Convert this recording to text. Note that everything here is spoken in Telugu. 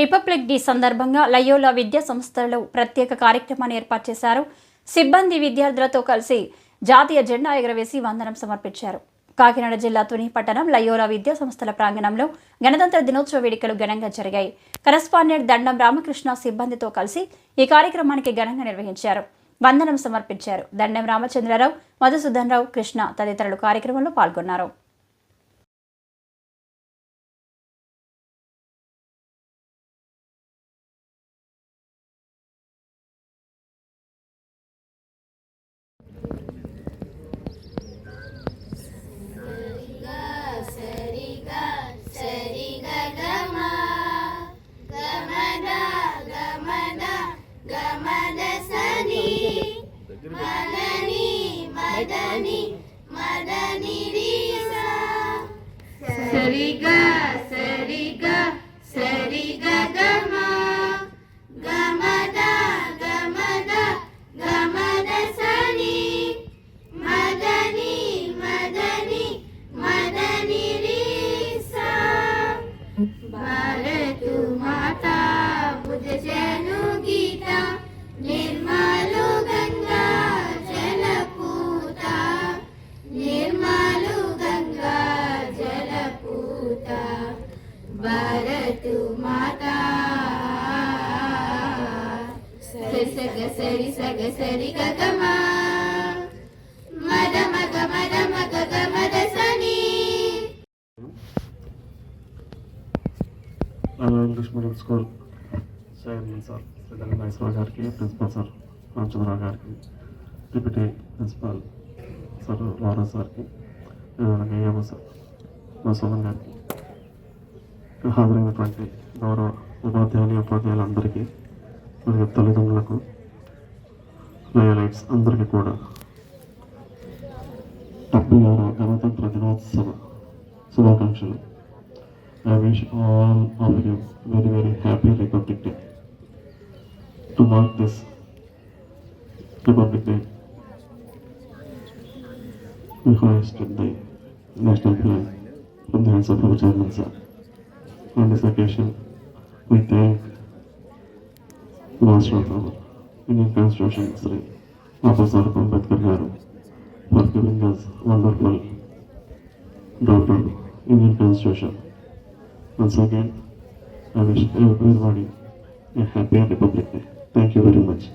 రిపబ్లిక్ డే సందర్భంగా లయోలా విద్యా సంస్థలలో ప్రత్యేక కార్యక్రమాన్ని ఏర్పాటు చేశారు. సిబ్బంది విద్యార్థులతో కలిసి జాతీయ జెండా ఎగరవేసి వందనం సమర్పించారు. కాకినాడ జిల్లా తుని పట్టణం లయోలా విద్యా సంస్థల ప్రాంగణంలో గణతంత్ర దినోత్సవ వేడుకలు ఘనంగా జరిగాయి. కరస్పాండెంట్ దండం రామకృష్ణ సిబ్బందితో కలిసి ఈ కార్యక్రమానికి ఘనంగా నిర్వహించారు. వందనం సమర్పించారు. దండం రామచంద్రరావు మధుసూదన్ రావు కృష్ణ తదితరులు కార్యక్రమంలో పాల్గొన్నారు. Madani, Madani, Madani Risa. Seriga, Seriga, Seriga Gama. Gamada, Gamada, Gamada Sani. Madani, Madani, Madani Risa. Bale. భారతు మాతా సరి సగ సరి సగ సరి గగమ మద మగ మద మగ గమద సని English medium school chairman sir Sridhar Nageswararao గారికి ప్రిన్సిపల్ సార్ రామచంద్రరావు గారికి డిప్యూటీ ప్రిన్సిపల్ సార్ వారా సార్కి అలాగే ఏమో సార్ మసోదన్ గారికి హాజరైనటువంటి గౌరవ ఉపాధ్యాయులు అందరికీ మరియు తల్లిదండ్రులకు లయలైట్స్ అందరికీ కూడా. డెబ్బై ఆరవ గణతంత్ర దినోత్సవ శుభాకాంక్షలు. I wish all of you very very happy Republic Day to mark this Republic Day request the national ఫిలైన్ from sir On this occasion, we thank of our Indian Constitution, Sri Professor Ambedkar Garu, for giving us wonderful of Indian Constitution. Once again, I wish everybody a happy Republic Day. Thank you very much.